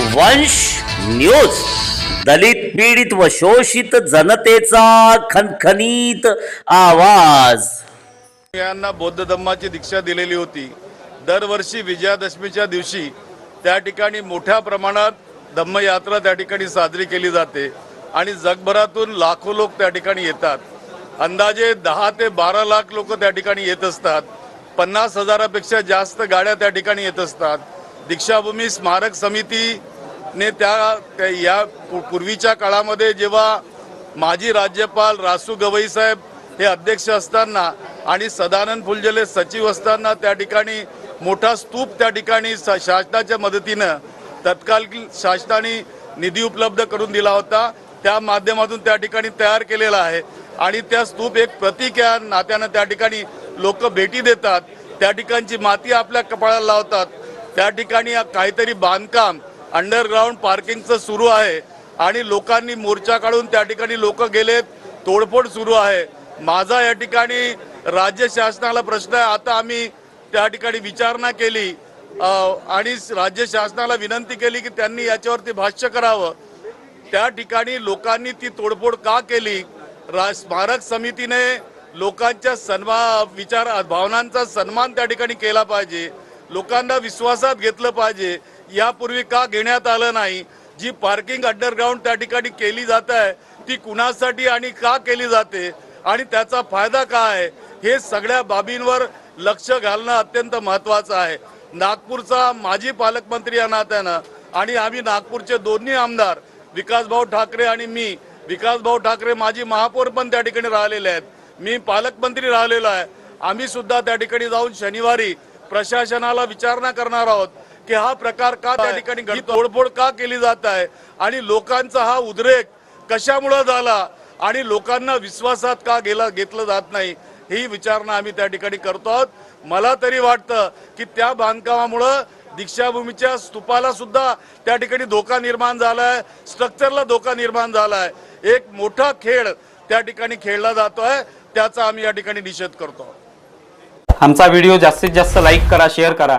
वंश न्यूज. दलित पीडित व शोषित जनतेचा खनखनीत आवाज. यांना बौद्ध धम्माची दीक्षा दिलेली होती. दरवर्षी विजयादशमीच्या दिवशी त्या ठिकाणी मोठ्या प्रमाणात धम्मयात्रा त्या ठिकाणी साजरी केली जाते आणि जगभरातून लाखो लोक त्या ठिकाणी येतात. अंदाजे दहा ते बारा लाख लोक त्या ठिकाणी येत असतात. पन्नास हजारापेक्षा जास्त गाड्या त्या ठिकाणी येत असतात. दीक्षाभूमी स्मारक समिती त्या त्या- या पूर्वीच्या काळामध्ये जेव्हा माजी राज्यपाल रासू गवई साहेब हे अध्यक्ष असताना आणि सदानंद फुलजले सचिव असताना त्या ठिकाणी मोठा स्तूप त्या ठिकाणी शासनाच्या मदतीनं तत्काल शासनाने निधी उपलब्ध करून दिला होता. त्या माध्यमातून त्या ठिकाणी तयार केलेला आहे. आणि त्या स्तूप एक प्रतीक या नात्यानं त्या ठिकाणी लोक भेटी देतात. त्या ठिकाणची माती आपल्या कपाळाला लावतात. त्या ठिकाणी काहीतरी बांधकाम अंडरग्राऊंड पार्किंगचं सुरू आहे आणि लोकांनी मोर्चा काढून त्या ठिकाणी लोक गेलेत. तोडफोड सुरू आहे. माझा या ठिकाणी राज्य शासनाला प्रश्न आहे. आता आम्ही त्या ठिकाणी विचारणा केली. आणि राज्य शासनाला विनंती केली की त्यांनी याच्यावरती भाष्य करावं. त्या ठिकाणी लोकांनी ती तोडफोड का केली? रा- स्मारक समितीने लोकांच्या सन्मा विचार भावनांचा सन्मान त्या ठिकाणी केला पाहिजे. लोकांना विश्वासात घेतलं पाहिजे. यापूर्वी का घेण्यात आलं नाही? जी पार्किंग अंडरग्राऊंड त्या ठिकाणी केली जात आहे ती कुणासाठी आणि का केली जाते? आणि त्याचा फायदा काय आहे? हे सगळ्या बाबींवर लक्ष घालणं अत्यंत महत्वाचं आहे. नागपूरचा माजी पालकमंत्री या नात्यानं आणि आम्ही नागपूरचे दोन्ही आमदार विकासभाऊ ठाकरे आणि मी विकासभाऊ ठाकरे माजी महापौर पण त्या ठिकाणी राहिलेले आहेत. मी पालकमंत्री राहिलेलो आहे. आम्ही सुद्धा त्या ठिकाणी जाऊन शनिवारी प्रशासनाला विचारणा करणार आहोत. की हा प्रकार का त्या ठिकाणी घडतो? तोडफोड का केली जात आहे? आणि लोकांचा हा उद्रेक कशामुळे झाला? आणि लोकांना विश्वासात का गेला घेतलं जात नाही? ही विचारणा आम्ही त्या ठिकाणी करतो आहोत. मला तरी वाटतं की त्या बांधकामामुळं दीक्षाभूमीच्या स्तूपाला सुद्धा त्या ठिकाणी धोका निर्माण झालाय स्ट्रक्चरला धोका निर्माण झालाय. एक मोठा खेळ त्या ठिकाणी खेळला जातोय त्याचा आम्ही या ठिकाणी निषेध करतो. आमचा व्हिडिओ जास्तीत जास्त लाईक करा शेअर करा.